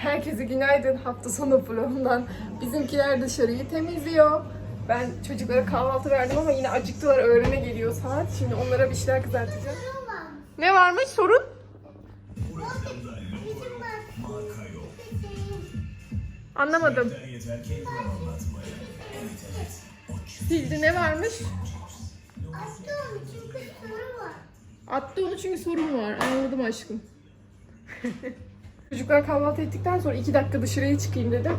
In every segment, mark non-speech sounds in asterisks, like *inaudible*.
Herkese günaydın hafta sonu vlogundan. Bizimkiler dışarıyı temizliyor. Ben çocuklara kahvaltı verdim ama yine acıktılar. Öğlene geliyor saat. Şimdi onlara bir şeyler kızartacağım. Ne varmış sorun? Anlamadım. Sildi ne varmış? Attı onu çünkü sorun var. Anladım aşkım. *laughs* Çocuklar kahvaltı ettikten sonra iki dakika dışarıya çıkayım dedim.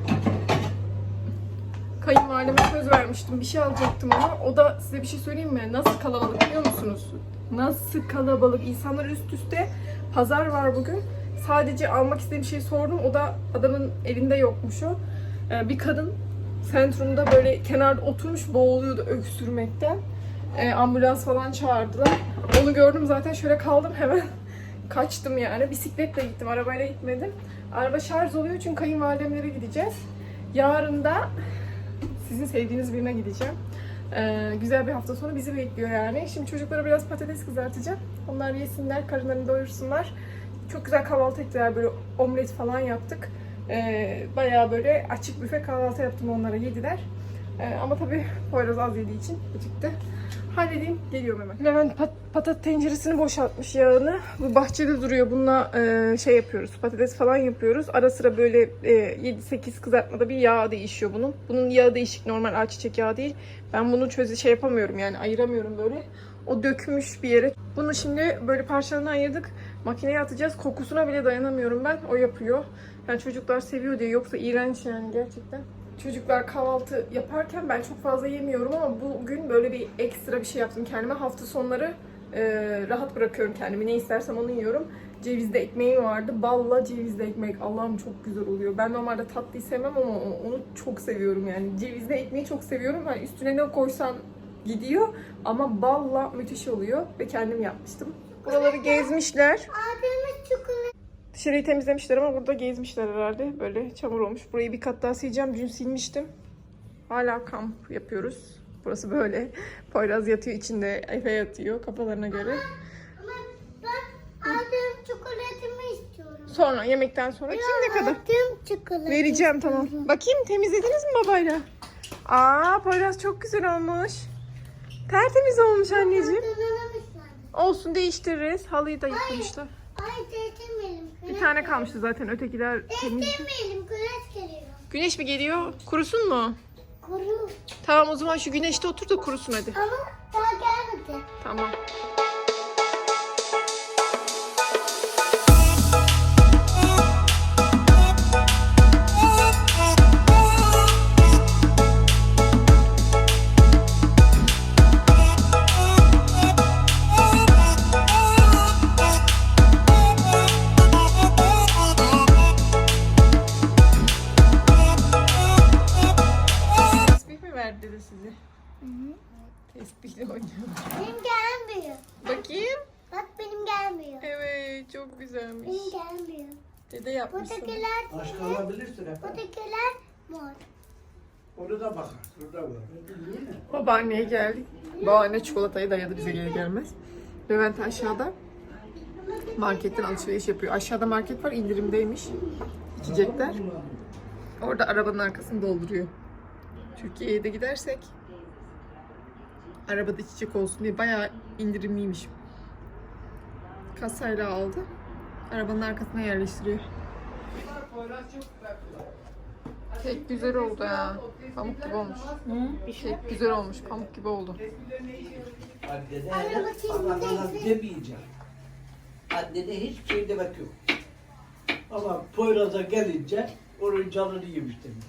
Kayınvalideme söz vermiştim. Bir şey alacaktım ona. O da size bir şey söyleyeyim mi? Nasıl kalabalık biliyor musunuz? Nasıl kalabalık. İnsanlar üst üste. Pazar var bugün. Sadece almak istediğim şeyi sordum. O da adamın elinde yokmuş o. Ee, bir kadın sentrumda böyle kenarda oturmuş boğuluyordu öksürmekten. Ee, ambulans falan çağırdılar. Onu gördüm zaten şöyle kaldım hemen kaçtım yani. Bisikletle gittim, arabayla gitmedim. Araba şarj oluyor çünkü kayınvalidemlere gideceğiz. Yarın da sizin sevdiğiniz birine gideceğim. Ee, güzel bir hafta sonu bizi bekliyor yani. Şimdi çocuklara biraz patates kızartacağım. Onlar yesinler, karınlarını doyursunlar. Çok güzel kahvaltı ettiler. Böyle omlet falan yaptık. Ee, bayağı böyle açık büfe kahvaltı yaptım onlara yediler. Ee, ama tabii Poyraz az yediği için acıktı. Halledeyim, geliyorum hemen. Levent pat patat tenceresini boşaltmış yağını. Bu bahçede duruyor. Bununla e, şey yapıyoruz, patates falan yapıyoruz. Ara sıra böyle e, 7-8 kızartmada bir yağ değişiyor bunun. Bunun yağı değişik, normal ayçiçek yağı değil. Ben bunu çöze şey yapamıyorum yani ayıramıyorum böyle. O dökmüş bir yere. Bunu şimdi böyle parçalarına ayırdık. Makineye atacağız. Kokusuna bile dayanamıyorum ben. O yapıyor. Yani çocuklar seviyor diye. Yoksa iğrenç yani gerçekten. Çocuklar kahvaltı yaparken ben çok fazla yemiyorum ama bugün böyle bir ekstra bir şey yaptım kendime. Hafta sonları e, rahat bırakıyorum kendimi. Ne istersem onu yiyorum. Cevizli ekmeğim vardı. Balla cevizli ekmek. Allah'ım çok güzel oluyor. Ben normalde tatlıyı sevmem ama onu çok seviyorum yani. Cevizli ekmeği çok seviyorum. Hani üstüne ne koysan gidiyor ama balla müthiş oluyor ve kendim yapmıştım. Buraları gezmişler. Abimiz çikolata. Dışarıyı temizlemişler ama burada gezmişler herhalde. Böyle çamur olmuş. Burayı bir kat daha sileceğim. Dün silmiştim. Hala kamp yapıyoruz. Burası böyle. *laughs* Poyraz yatıyor içinde. Efe yatıyor kafalarına göre. Ama ben abim çikolatımı istiyorum. Sonra yemekten sonra kim ne kadar? Abim çikolata. Vereceğim tamam. Bakayım temizlediniz mi babayla? Aa Poyraz çok güzel olmuş. Tertemiz olmuş anneciğim. Olsun değiştiririz. Halıyı da yıkamışlar. Ay değdirmeyelim. Bir tane kalmıştı zaten ötekiler temiz. Değdirmeyelim. Güneş geliyor. Güneş mi geliyor? Kurusun mu? Kuru. Tamam o zaman şu güneşte otur da kurusun hadi. Ama daha gelmedi. Tamam. Dede yapmış sana. Buradakiler Başka alabilirsin efendim. Buradakiler mor. Onu da bakar. Şurada var. Babaanneye geldik. Babaanne çikolatayı dayadı bize geri gelmez. Levent aşağıda marketten alışveriş yapıyor. Aşağıda market var indirimdeymiş. İçecekler. Orada arabanın arkasını dolduruyor. Türkiye'ye de gidersek arabada içecek olsun diye bayağı indirimliymiş. Kasayla aldı. Arabanın arkasına yerleştiriyor. Kek güzel oldu ya. Pamuk gibi olmuş. Kek güzel olmuş. Pamuk gibi oldu. Annede demeyeceğim. Annede hiçbir şey demek yok. Ama Poyraz'a gelince onun canını yemiş demek.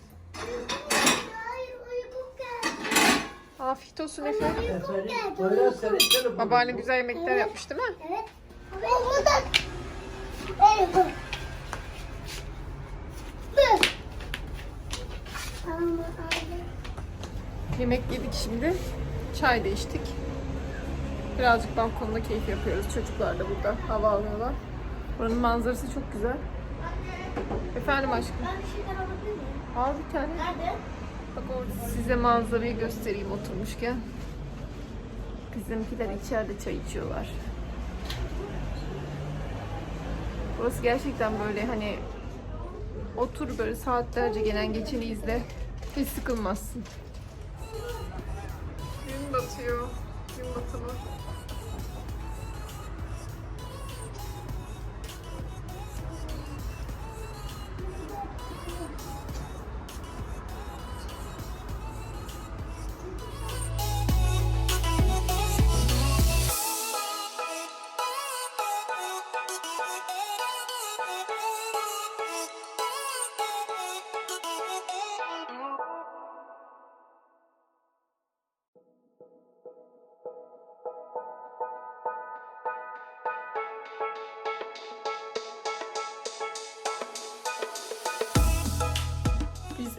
Afiyet olsun Efe. Efendim, Poyraz canın Babaanne güzel yemekler yapmış değil mi? Evet. Bu. Ama. Yemek yedik şimdi. Çay da içtik. Birazcık balkonda keyif yapıyoruz. Çocuklar da burada hava alıyorlar. Buranın manzarası çok güzel. Efendim aşkım. Ben bir şeyler alabilir miyim? Al bir tane. Nerede? Bak orada size manzarayı göstereyim oturmuşken. Bizimkiler içeride çay içiyorlar. Burası gerçekten böyle hani Otur böyle saatlerce gelen geçeni izle. Hiç sıkılmazsın. Gün batıyor. Gün batımı.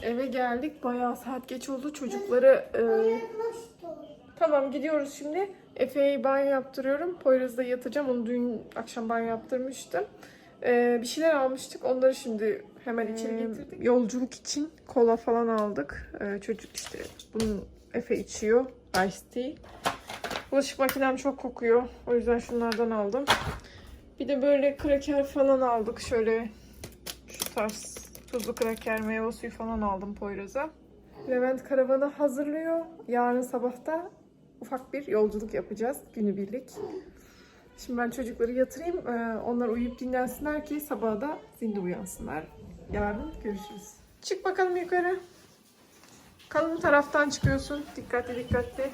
Eve geldik. Bayağı saat geç oldu. Çocukları e, Tamam gidiyoruz şimdi. Efe'ye banyo yaptırıyorum. Poyraz'da yatacağım. Onu dün akşam banyo yaptırmıştım. Ee, bir şeyler almıştık. Onları şimdi hemen içeri getirdik. Yolculuk için kola falan aldık. Ee, çocuk işte bunu Efe içiyor. Ice tea. Bulaşık makinem çok kokuyor. O yüzden şunlardan aldım. Bir de böyle kraker falan aldık. Şöyle şu tarz tuzlu kraker, meyve suyu falan aldım Poyraz'a. Levent karavanı hazırlıyor. Yarın sabahta ufak bir yolculuk yapacağız günübirlik. Şimdi ben çocukları yatırayım. Ee, Onlar uyuyup dinlensinler ki sabaha da zinde uyansınlar. Yarın görüşürüz. Çık bakalım yukarı. Kalın taraftan çıkıyorsun. Dikkatli dikkatli.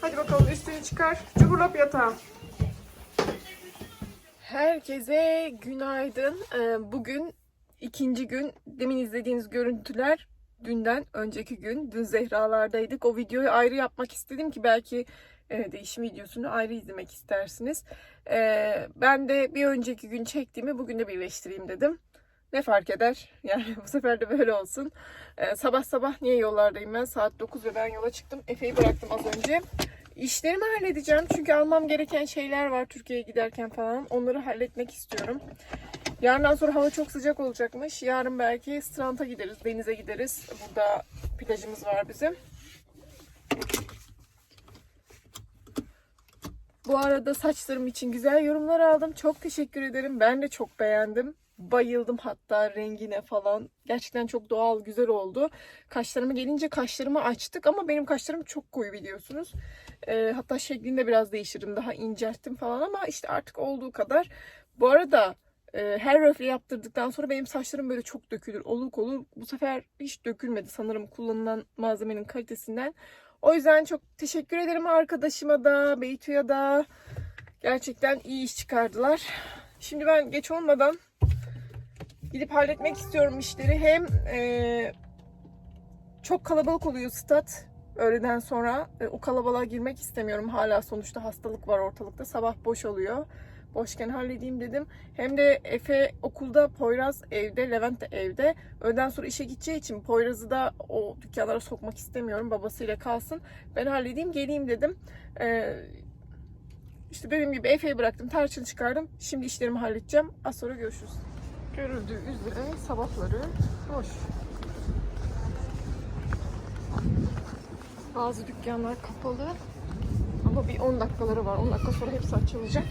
Hadi bakalım üstünü çıkar. Cuburlap yatağa. Herkese günaydın. Ee, Bugün ikinci gün. Demin izlediğiniz görüntüler dünden önceki gün. Dün Zehra'lardaydık. O videoyu ayrı yapmak istedim ki belki e, değişim videosunu ayrı izlemek istersiniz. Ee, ben de bir önceki gün çektiğimi bugün de birleştireyim dedim. Ne fark eder? *laughs* Yani bu sefer de böyle olsun. Ee, sabah sabah niye yollardayım ben? Saat 9 ve ben yola çıktım. Efe'yi bıraktım az önce. İşlerimi halledeceğim. Çünkü almam gereken şeyler var Türkiye'ye giderken falan. Onları halletmek istiyorum. Yarından sonra hava çok sıcak olacakmış. Yarın belki stranda gideriz, denize gideriz. Burada plajımız var bizim. Bu arada saçlarım için güzel yorumlar aldım. Çok teşekkür ederim. Ben de çok beğendim. Bayıldım hatta rengine falan. Gerçekten çok doğal, güzel oldu. Kaşlarıma gelince kaşlarımı açtık ama benim kaşlarım çok koyu biliyorsunuz. Ee, hatta şeklini de biraz değiştirdim. Daha incelttim falan ama işte artık olduğu kadar. Bu arada e, her röfle yaptırdıktan sonra benim saçlarım böyle çok dökülür. Oluk olur. Bu sefer hiç dökülmedi sanırım kullanılan malzemenin kalitesinden. O yüzden çok teşekkür ederim arkadaşıma da, Beytu'ya da. Gerçekten iyi iş çıkardılar. Şimdi ben geç olmadan gidip halletmek istiyorum işleri. Hem e, çok kalabalık oluyor stat öğleden sonra. E, o kalabalığa girmek istemiyorum. Hala sonuçta hastalık var ortalıkta. Sabah boş oluyor. Boşken halledeyim dedim. Hem de Efe okulda, Poyraz evde, Levent de evde. Öğleden sonra işe gideceği için Poyraz'ı da o dükkanlara sokmak istemiyorum. Babasıyla kalsın. Ben halledeyim, geleyim dedim. Ee, işte dediğim gibi Efe'yi bıraktım. Tarçını çıkardım. Şimdi işlerimi halledeceğim. Az sonra görüşürüz. Görüldüğü üzere sabahları boş. Bazı dükkanlar kapalı. Ama bir 10 dakikaları var. 10 dakika sonra hepsi açılacak.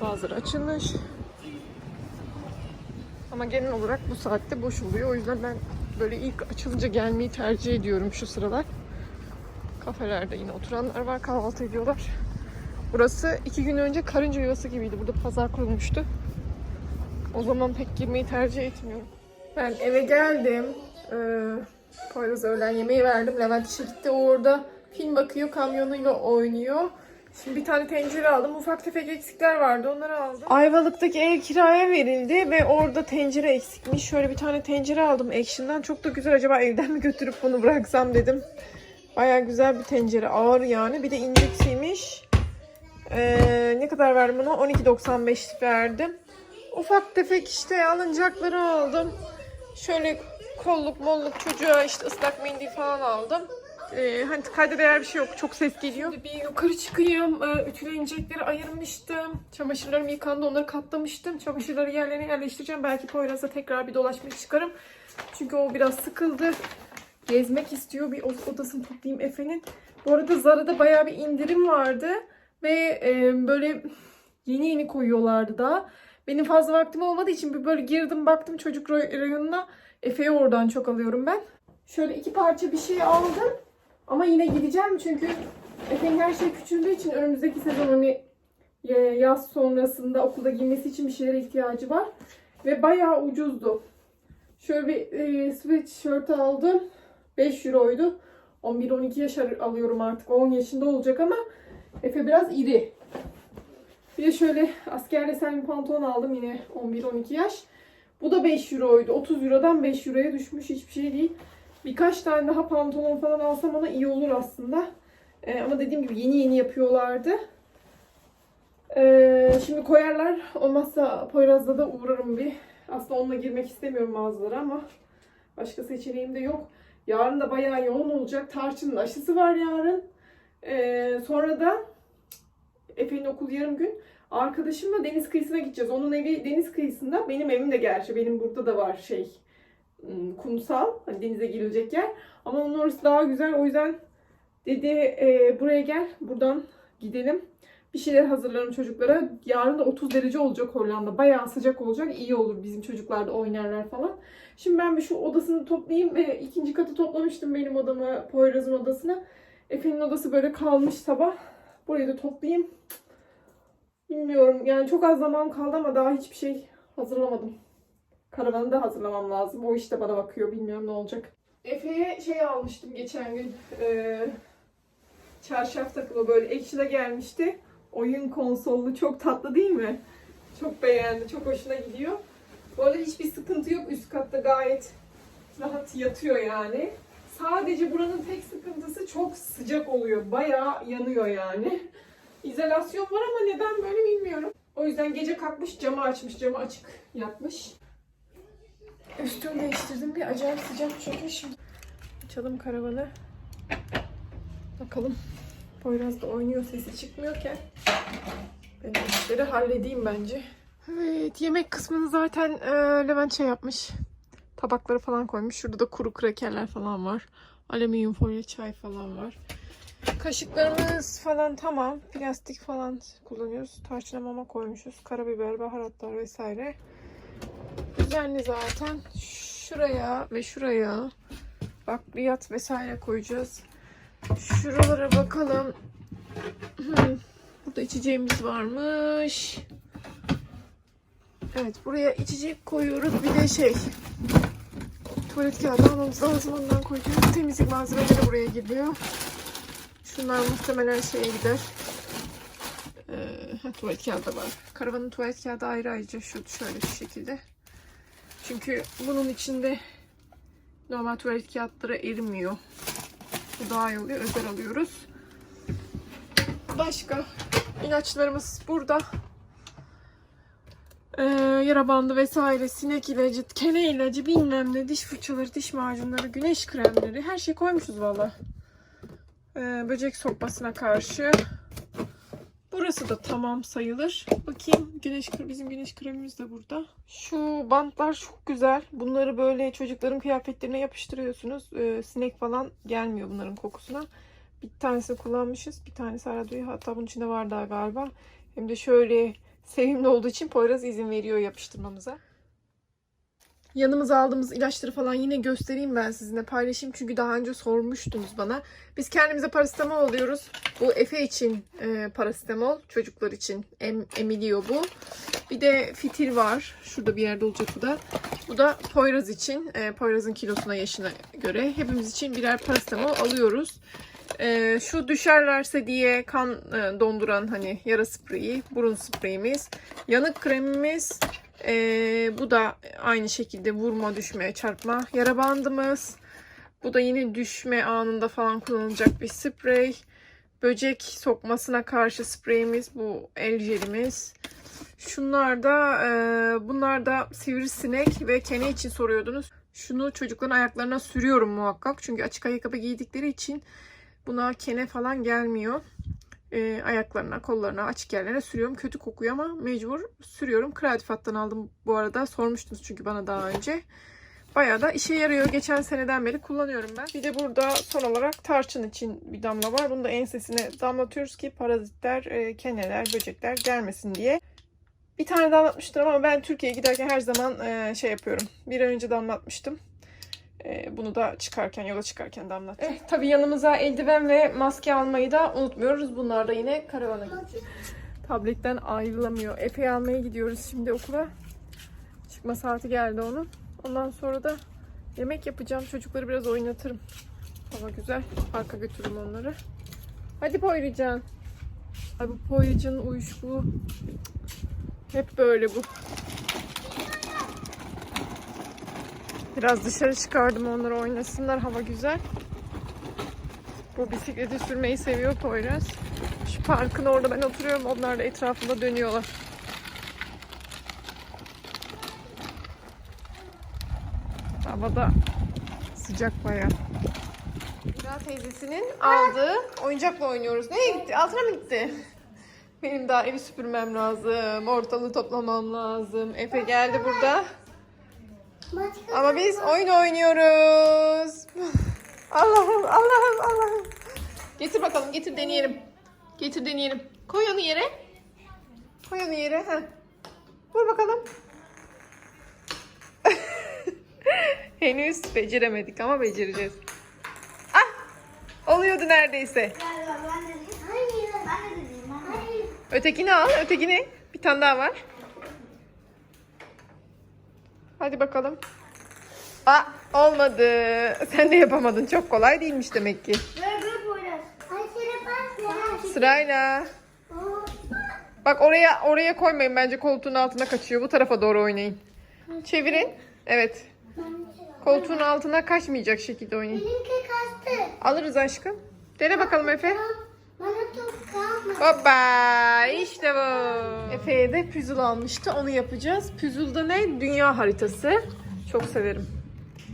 Bazıları açılmış. Ama genel olarak bu saatte boş oluyor. O yüzden ben böyle ilk açılınca gelmeyi tercih ediyorum şu sıralar. Kafelerde yine oturanlar var, kahvaltı ediyorlar. Burası iki gün önce karınca yuvası gibiydi. Burada pazar kurulmuştu. O zaman pek girmeyi tercih etmiyorum. Ben eve geldim. Ee, Poyraz öğlen yemeği verdim. Levent işe gitti. Orada film bakıyor, kamyonuyla oynuyor. Şimdi bir tane tencere aldım. Ufak tefek eksikler vardı. Onları aldım. Ayvalık'taki ev kiraya verildi ve orada tencere eksikmiş. Şöyle bir tane tencere aldım Action'dan. Çok da güzel. Acaba evden mi götürüp bunu bıraksam dedim. Baya güzel bir tencere. Ağır yani. Bir de indeksiymiş. Ee, ne kadar verdim buna? 12.95 verdim. Ufak tefek işte alınacakları aldım. Şöyle kolluk molluk çocuğa işte ıslak mendil falan aldım. Ee, hani kayda değer bir şey yok. Çok ses geliyor. Şimdi bir yukarı çıkayım. Ee, ütülenecekleri ayırmıştım. Çamaşırlarım yıkandı. Onları katlamıştım. Çamaşırları yerlerine yerleştireceğim. Belki Poyraz'da tekrar bir dolaşmak çıkarım. Çünkü o biraz sıkıldı. Gezmek istiyor. Bir od- odasını toplayayım Efe'nin. Bu arada Zara'da bayağı bir indirim vardı. Ve e, böyle yeni yeni koyuyorlardı da. Benim fazla vaktim olmadığı için bir böyle girdim baktım çocuk ray- rayonuna. Efe'yi oradan çok alıyorum ben. Şöyle iki parça bir şey aldım. Ama yine gideceğim çünkü Efe'nin her şey küçüldüğü için önümüzdeki sezon hani e, yaz sonrasında okulda giymesi için bir şeylere ihtiyacı var. Ve bayağı ucuzdu. Şöyle bir e, sweatshirt aldım. 5 euroydu. 11-12 yaş alıyorum artık. 10 yaşında olacak ama Efe biraz iri. Bir de şöyle asker desenli pantolon aldım yine 11-12 yaş. Bu da 5 euroydu. 30 eurodan 5 euroya düşmüş hiçbir şey değil. Birkaç tane daha pantolon falan alsam ona iyi olur aslında. Ee, ama dediğim gibi yeni yeni yapıyorlardı. Ee, şimdi koyarlar. Olmazsa Poyraz'da da uğrarım bir. Aslında onunla girmek istemiyorum mağazalara ama başka seçeneğim de yok. Yarın da bayağı yoğun olacak. Tarçın'ın aşısı var yarın. Ee, sonra da Efe'nin okul yarım gün. Arkadaşımla deniz kıyısına gideceğiz. Onun evi deniz kıyısında. Benim evim de gerçi. Benim burada da var şey ım, kumsal. Hani denize girilecek yer. Ama onun orası daha güzel. O yüzden dedi e, buraya gel. Buradan gidelim. Bir şeyler hazırlarım çocuklara. Yarın da 30 derece olacak Hollanda. Bayağı sıcak olacak. İyi olur bizim çocuklar da oynarlar falan. Şimdi ben bir şu odasını toplayayım. E, ikinci katı toplamıştım benim odamı, Poyraz'ın odasını. Efe'nin odası böyle kalmış sabah. Burayı da toplayayım. Bilmiyorum yani çok az zaman kaldı ama daha hiçbir şey hazırlamadım. Karavanı da hazırlamam lazım. O işte bana bakıyor. Bilmiyorum ne olacak. Efe'ye şey almıştım geçen gün. Ee, çarşaf takımı böyle ekşide gelmişti. Oyun konsollu çok tatlı değil mi? Çok beğendi. Çok hoşuna gidiyor. Bu arada hiçbir sıkıntı yok. Üst katta gayet rahat yatıyor yani. Sadece buranın tek sıkıntısı çok sıcak oluyor. Bayağı yanıyor yani. *laughs* İzolasyon var ama neden böyle bilmiyorum. O yüzden gece kalkmış camı açmış. Camı açık yatmış. Üstümü değiştirdim bir acayip sıcak çünkü şimdi. Açalım karavanı. Bakalım. Poyraz da oynuyor sesi çıkmıyorken. Ben o işleri halledeyim bence. Evet yemek kısmını zaten e, Levent şey yapmış. Tabakları falan koymuş. Şurada da kuru krakerler falan var. Alüminyum folyo çay falan var. Kaşıklarımız falan tamam. Plastik falan kullanıyoruz. Tarçına mama koymuşuz. Karabiber, baharatlar vesaire. Düzenli zaten. Şuraya ve şuraya bakliyat vesaire koyacağız. Şuralara bakalım. *clears throat* Burada içeceğimiz varmış. Evet buraya içecek koyuyoruz. Bir de şey tuvalet kağıdı almamız lazım. Ondan koyacağız. Temizlik malzemeleri buraya giriyor. Şunlar muhtemelen şeye gider. Ee, tuvalet kağıdı var. Karavanın tuvalet kağıdı ayrı ayrıca şu şöyle şu şekilde. Çünkü bunun içinde normal tuvalet kağıtları erimiyor. Bu daha iyi oluyor. Özel alıyoruz. Başka ilaçlarımız burada. Ee, yara bandı vesaire, sinek ilacı, kene ilacı, bilmem ne, diş fırçaları, diş macunları, güneş kremleri her şey koymuşuz valla. Ee, böcek sokmasına karşı. Burası da tamam sayılır. Bakayım güneş bizim güneş kremimiz de burada. Şu bantlar çok güzel. Bunları böyle çocukların kıyafetlerine yapıştırıyorsunuz. Ee, sinek falan gelmiyor bunların kokusuna. Bir tanesini kullanmışız. Bir tanesi aradığı hatta bunun içinde var daha galiba. Hem de şöyle sevimli olduğu için Poyraz izin veriyor yapıştırmamıza. Yanımıza aldığımız ilaçları falan yine göstereyim ben sizinle paylaşayım. Çünkü daha önce sormuştunuz bana. Biz kendimize parasetamol alıyoruz. Bu Efe için e, parasetamol. Çocuklar için em, emiliyor bu. Bir de fitil var. Şurada bir yerde olacak bu da. Bu da Poyraz için. E, Poyraz'ın kilosuna yaşına göre. Hepimiz için birer parasetamol alıyoruz. E, şu düşerlerse diye kan e, donduran hani yara spreyi, burun spreyimiz, yanık kremimiz, ee, bu da aynı şekilde vurma, düşme, çarpma yara bandımız. Bu da yine düşme anında falan kullanılacak bir sprey. Böcek sokmasına karşı spreyimiz. Bu el jelimiz. Şunlar da e, bunlar da sivrisinek ve kene için soruyordunuz. Şunu çocukların ayaklarına sürüyorum muhakkak. Çünkü açık ayakkabı giydikleri için buna kene falan gelmiyor e, ayaklarına, kollarına, açık yerlerine sürüyorum. Kötü kokuyor ama mecbur sürüyorum. Kralifat'tan aldım bu arada. Sormuştunuz çünkü bana daha önce. Bayağı da işe yarıyor. Geçen seneden beri kullanıyorum ben. Bir de burada son olarak tarçın için bir damla var. Bunu da ensesine damlatıyoruz ki parazitler, e, keneler, böcekler gelmesin diye. Bir tane damlatmıştır ama ben Türkiye'ye giderken her zaman e, şey yapıyorum. Bir önce damlatmıştım. E, bunu da çıkarken, yola çıkarken damlatacağım. Eh, tabii yanımıza eldiven ve maske almayı da unutmuyoruz. Bunlar da yine karavana gidecek. Tabletten ayrılamıyor. Efe'yi almaya gidiyoruz şimdi okula. Çıkma saati geldi onun. Ondan sonra da yemek yapacağım. Çocukları biraz oynatırım. Hava güzel. Parka götürürüm onları. Hadi Poyrican. Ay bu Poyrican'ın uyuşukluğu. Hep böyle bu. Biraz dışarı çıkardım onları oynasınlar. Hava güzel. Bu bisikleti sürmeyi seviyor Poyraz. Şu parkın orada ben oturuyorum. Onlar da etrafında dönüyorlar. Havada sıcak bayağı. Mira teyzesinin aldığı oyuncakla oynuyoruz. Nereye gitti? Altına mı gitti? Benim daha evi süpürmem lazım. Ortalığı toplamam lazım. Efe geldi burada. Ama biz oyun oynuyoruz. Allah'ım, Allah'ım, Allah'ım. Getir bakalım, getir deneyelim. Getir deneyelim. Koy onu yere. Koy onu yere. Heh. Vur bakalım. *laughs* Henüz beceremedik ama becereceğiz. Ah! Oluyordu neredeyse. Ötekini al, ötekini. Bir tane daha var. Hadi bakalım. Aa, olmadı. *laughs* Sen de yapamadın. Çok kolay değilmiş demek ki. Sırayla. Bak oraya oraya koymayın bence koltuğun altına kaçıyor. Bu tarafa doğru oynayın. Çevirin. Evet. Koltuğun altına kaçmayacak şekilde oynayın. Benimki kaçtı. Alırız aşkım. Dene bakalım Efe. Bana top kalmadı. Hoppa işte bu. Efe'ye de puzzle almıştı. Onu yapacağız. Puzzle'da ne? Dünya haritası. Çok severim.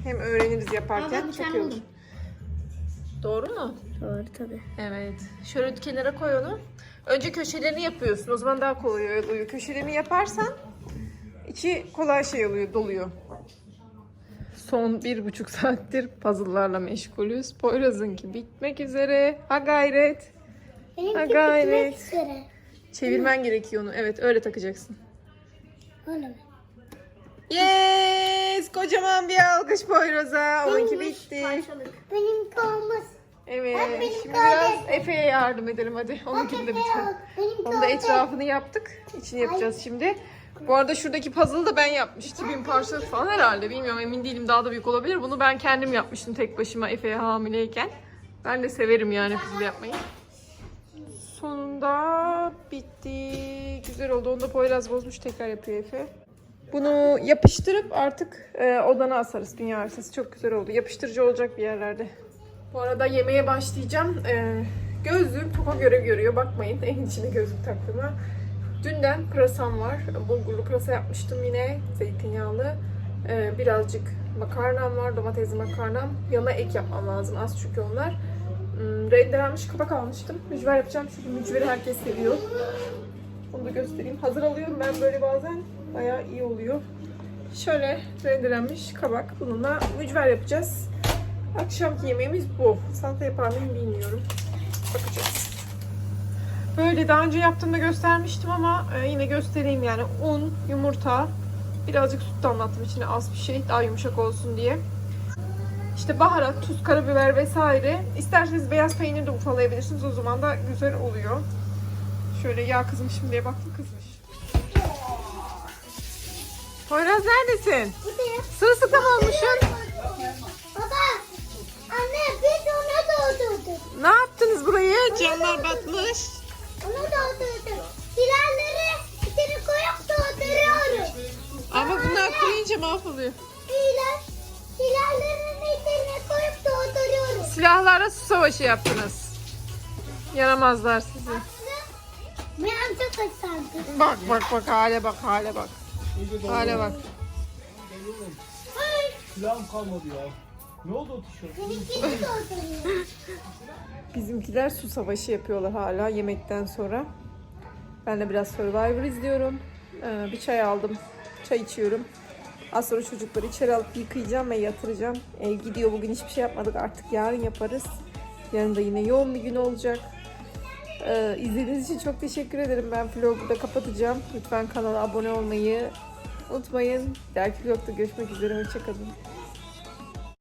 Hem öğreniriz yaparken. Aa, Çok iyi olur. Doğru mu? Doğru tabii. Evet. Şöyle kenara koy onu. Önce köşelerini yapıyorsun. O zaman daha kolay oluyor. Köşelerini yaparsan içi kolay şey oluyor, doluyor. Son bir buçuk saattir puzzle'larla meşgulüz. Poyraz'ınki bitmek üzere. Ha gayret. Benimki Ha, gayret. bitmek üzere. Çevirmen gerekiyor onu. Evet öyle takacaksın. Öyle mi? Yes! Kocaman bir alkış Poyraz'a. Onunki bitti. Benimki olmaz. Evet. Bak, benim Şimdi biraz Efe'ye yardım edelim hadi. Onunkini de bak, benimki Onun da etrafını yaptık. İçini yapacağız şimdi. Bu arada şuradaki puzzle'ı da ben yapmıştım. Bin parça falan herhalde. Bilmiyorum emin değilim. Daha da büyük olabilir. Bunu ben kendim yapmıştım tek başıma Efe'ye hamileyken. Ben de severim yani puzzle yapmayı. Sonunda bitti. Güzel oldu. Onu da Poyraz bozmuş. Tekrar yapıyor Efe. Bunu yapıştırıp artık e, odana asarız. Dünya haritası çok güzel oldu. Yapıştırıcı olacak bir yerlerde. Bu arada yemeğe başlayacağım. E, gözlüğüm topa göre görüyor. Bakmayın *laughs* en içine gözlük taktığıma. Dünden pırasam var. Bulgurlu pırasa yapmıştım yine. Zeytinyağlı. E, birazcık makarnam var. Domatesli makarnam. Yanına ek yapmam lazım. Az çünkü onlar. Hmm, rendelenmiş kabak almıştım. Mücver yapacağım çünkü mücveri herkes seviyor. Onu da göstereyim. Hazır alıyorum ben böyle bazen. Bayağı iyi oluyor. Şöyle rendelenmiş kabak. Bununla mücver yapacağız. Akşamki yemeğimiz bu. Salata yapar mıyım bilmiyorum. Bakacağız. Böyle daha önce yaptığımda göstermiştim ama e, yine göstereyim yani. Un, yumurta, birazcık süt damlattım içine az bir şey daha yumuşak olsun diye. İşte baharat, tuz, karabiber vesaire. İsterseniz beyaz peynir de ufalayabilirsiniz. O zaman da güzel oluyor. Şöyle yağ kızmış mı diye baktım kızmış. Poyraz neredesin? Buradayım. Sırılsıklam olmuşsun. Baba. Anne biz onu doldurduk. Ne yaptınız burayı? Camlar batmış. Onu doldurduk. Silahları içine koyup dolduruyoruz. Ama bunlar kuruyunca mahvoluyor. Koyup dolduruyoruz. Silahlarla su savaşı yaptınız. Yaramazlar sizi. Ben çok ıslandım. Bak bak bak hale bak hale bak. Hale bak. Silahım kalmadı ya. Ne oldu o tişört? benimkini. Bizimkiler su savaşı yapıyorlar hala yemekten sonra. Ben de biraz Survivor izliyorum. Ee, bir çay aldım. Çay içiyorum. Az sonra çocukları içeri alıp yıkayacağım ve yatıracağım. Ee, gidiyor bugün hiçbir şey yapmadık artık yarın yaparız. Yarın da yine yoğun bir gün olacak. Ee, izlediğiniz için çok teşekkür ederim. Ben vlogu burada kapatacağım. Lütfen kanala abone olmayı unutmayın. Diğer vlogda görüşmek üzere. Hoşçakalın.